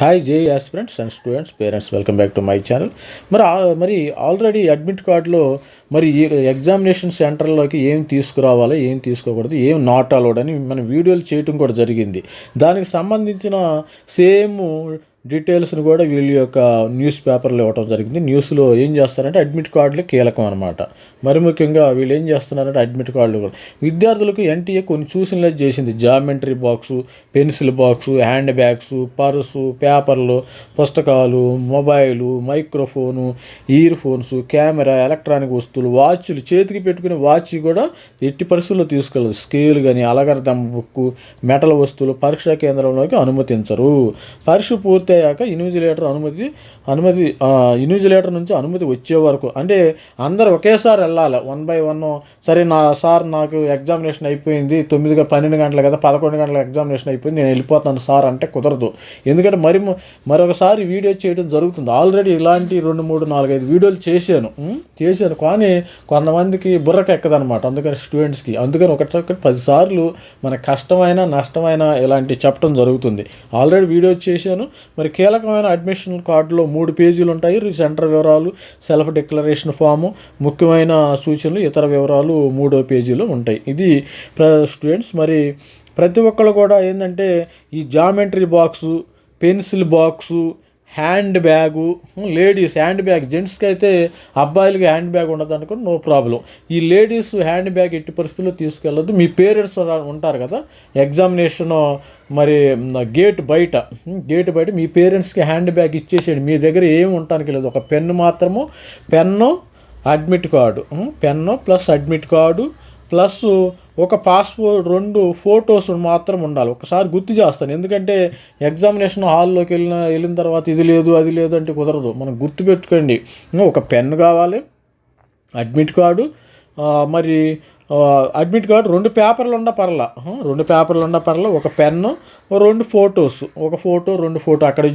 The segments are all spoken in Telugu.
Hi JEE aspirants and students parents welcome back to my channel మరి మరి ఆల్రెడీ అడ్మిట్ కార్డులో మరి ఈ ఎగ్జామినేషన్ సెంటర్లోకి ఏం తీసుకురావాలి ఏం తీసుకోకూడదు ఏం నాట్ అలౌడ్ అని మన వీడియోలు చేయటం కూడా జరిగింది. దానికి సంబంధించిన సేమ్ డీటెయిల్స్ని కూడా వీళ్ళ యొక్క న్యూస్ పేపర్లో ఇవ్వడం జరిగింది. న్యూస్లో ఏం చేస్తారంటే అడ్మిట్ కార్డులు కీలకం అనమాట మరి ముఖ్యంగా వీళ్ళు ఏం చేస్తున్నారంటే అడ్మిట్ కార్డులు కూడా. విద్యార్థులకు ఎన్టీఏ కొన్ని సూచనలు చేసింది. Geometry box pencil box handbags purse పేపర్లు పుస్తకాలు mobile microphone earphones camera electronic వస్తువులు వాచ్లు చేతికి పెట్టుకునే వాచ్ కూడా ఎట్టి పరిస్థితుల్లో తీసుకెళ్ళదు స్కేల్ కానీ అలగర్దం బుక్ మెటల్ వస్తువులు పరీక్షా కేంద్రంలోకి అనుమతించరు. పరీక్ష అయ్యాక ఇన్విజిలేటర్ అనుమతి అనుమతి ఇన్విజిలేటర్ నుంచి అనుమతి వచ్చే వరకు. అంటే అందరు ఒకేసారి వెళ్ళాలి. One by one. సరే నా సార్ నాకు ఎగ్జామినేషన్ అయిపోయింది. తొమ్మిది పన్నెండు గంటల కదా పదకొండు గంటల ఎగ్జామినేషన్ అయిపోయింది. నేను వెళ్ళిపోతాను సార్ అంటే కుదరదు. ఎందుకంటే మరి మరొకసారి వీడియో చేయడం జరుగుతుంది. ఆల్రెడీ ఇలాంటి రెండు మూడు నాలుగైదు వీడియోలు చేశాను. చేశాను. కానీ కొంతమందికి బుర్రకు ఎక్కదనమాట. అందుకని స్టూడెంట్స్కి. అందుకని ఒకటి ఒకటి పదిసార్లు మన కష్టమైన నష్టమైన ఇలాంటి చెప్పడం జరుగుతుంది. ఆల్రెడీ వీడియో చేశాను. మరి కీలకమైన అడ్మిషన్ కార్డులో మూడు పేజీలు ఉంటాయి. సెంటర్ వివరాలు సెల్ఫ్ డిక్లరేషన్ ఫాము ముఖ్యమైన సూచనలు ఇతర వివరాలు మూడో పేజీలో ఉంటాయి. ఇది ప్ర స్టూడెంట్స్ మరి ప్రతి ఒక్కళ్ళు కూడా ఏంటంటే ఈ geometry box pencil box handbag ladies handbag జెంట్స్కి అయితే అబ్బాయిలకి హ్యాండ్ బ్యాగ్ ఉండదు అనుకో నో ప్రాబ్లం. ఈ లేడీస్ హ్యాండ్ బ్యాగ్ ఎట్టి పరిస్థితుల్లో తీసుకెళ్ళొద్దు. మీ పేరెంట్స్ ఉంటారు కదా? ఎగ్జామినేషన్ మరి గేట్ బయట. గేట్ బయట మీ పేరెంట్స్కి హ్యాండ్ బ్యాగ్ ఇచ్చేసేయండి. మీ దగ్గర ఏమి ఉండటానికి లేదు. ఒక పెన్ను మాత్రము pen admit card. Pen plus admit card plus ఒక పాస్పోర్ట్ రెండు ఫొటోస్ మాత్రం ఉండాలి. ఒకసారి గుర్తు చేస్తాను. ఎందుకంటే ఎగ్జామినేషన్ హాల్లోకి వెళ్ళిన వెళ్ళిన తర్వాత ఇది లేదు అది లేదు అంటే కుదరదు. మనం గుర్తు పెట్టుకోండి. ఒక పెన్ కావాలి అడ్మిట్ కార్డు మరి అడ్మిట్ కార్డు రెండు పేపర్లు ఉన్న పర్లా. రెండు పేపర్లు ఉన్న పర్లా ఒక పెన్ను రెండు ఫొటోస్ ఒక ఫోటో రెండు ఫోటో అక్కడ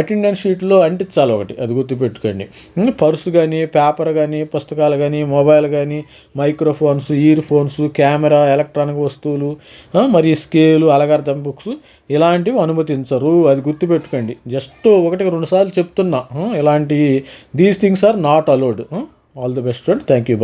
అటెండెన్స్ షీట్లో అంటించాలి ఒకటి. అది గుర్తుపెట్టుకోండి. పర్సు కానీ పేపర్ కానీ పుస్తకాలు కానీ మొబైల్ కానీ microphones ear phones camera electronic వస్తువులు మరి స్కేలు అలగార్థం బుక్స్ ఇలాంటివి అనుమతించరు. అది గుర్తుపెట్టుకోండి. జస్ట్ ఒకటి రెండు సార్లు చెప్తున్నా. ఇలాంటి these things are not allowed all the best friend thank you